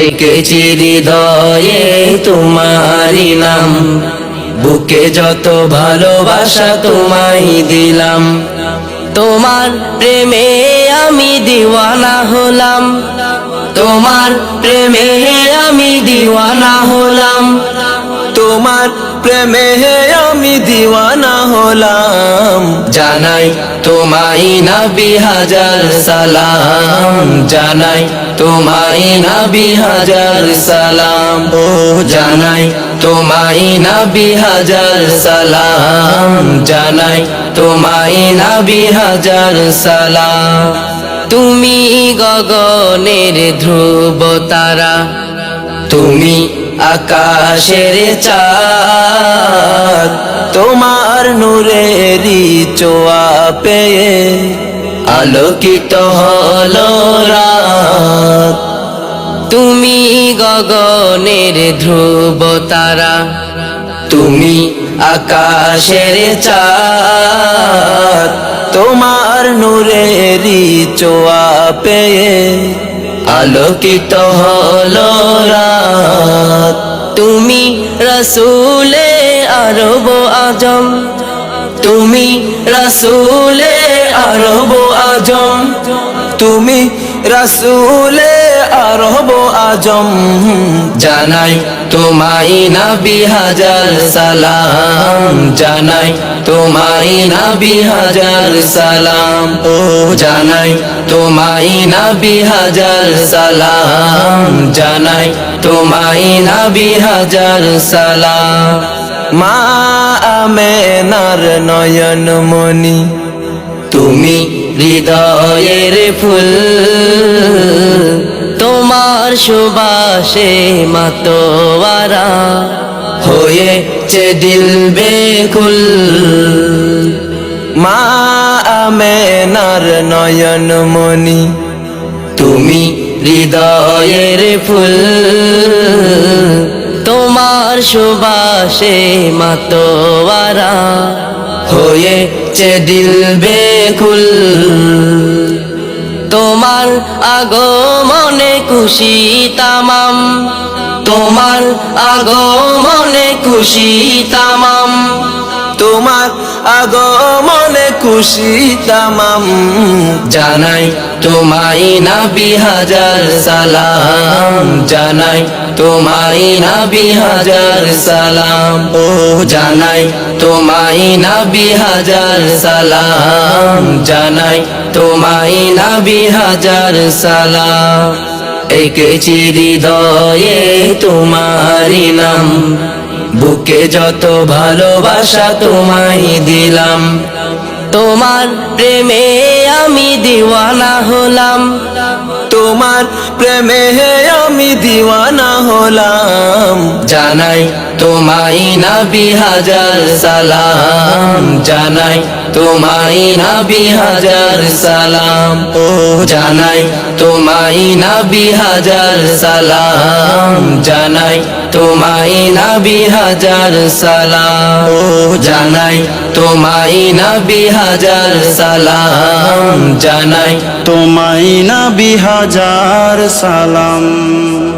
এঁকেছি হৃদয়ে তোমারি নাম। বুকে যত ভালোবাসা তোমায় দিলাম। তোমার প্রেমে আমি দিওয়ানা হলাম। তোমার প্রেমে আমি দিওয়ানা হলাম। তোমার প্রেমে আমি দিওয়ানা হলাম। জানাই তোমায় নবী হাজার সালাম। জানাই তোমায় নবী হাজার সালাম। ও জানাই তোমায় নবী হাজার সালাম। জানাই তোমায় নবী হাজার সালাম। তুমি গগনের ধ্রুব তারা। তুমি আকাশের চাঁদ, তোমার নূরেরই চোয়া পেয়ে আলোকিত হলো রাত। তুমি গগনের ধ্রুব তারা, তুমি আকাশের চাঁদ, তোমার নূরেরই চোয়া পেয়ে আলোকিত হলো রাত। তুমি রসুলে আরব আজম। তুমি রসুলে আরব আজম। তুমি রাসূলে আরব আজম জানাই তোমায় নবী হাজার সালাম। জানাই তোমায় নবী হাজার সালাম। ও জানাই তোমায় নবী হাজার সালাম। জানাই তোমায় নবী হাজার সালাম। মা আমেনার নয়ন মনি তুমি হৃদয়ের ফুল। তোমার সুবাসে মাতোয়ারা হয়েছে দিল বেকুল। মা আমেনার নয়ন মনি তুমি হৃদয়ের ফুল। তোমার সুবাসে মাতোয়ারা হয়েছে দিল বেকুল। তোমার আগমনে খুশি তামাম। তোমার আগমনে খুশি তামাম। তোমার আগমনে খুশি তামাম। জানাই তোমায় নবী হাজার সালাম। জানাই তোমায় নবী হাজার সালাম। ও জানাই তোমায় নবী হাজার সালাম। জানাই তোমায় নাবি হাজার সালাম। এঁকেছি হৃদয়ে তোমারি নাম। বুকে যত ভালোবাসা তোমায় দিলাম। তোমার প্রেমে আমি দিওয়ানা হলাম। তোমার প্রেমে আমি দিওয়ানা হলাম। জানাই তোমায় নবী হাজার সালাম। জানাই তোমায় নবী হাজার সালাম। ও জানাই তোমায় নবী হাজার সালাম। জানাই তোমায় নবী হাজার সালাম। ও জানাই তোমায় নবী হাজার সালাম। জানাই তোমায় না বিহাজার সালাম। Jesus.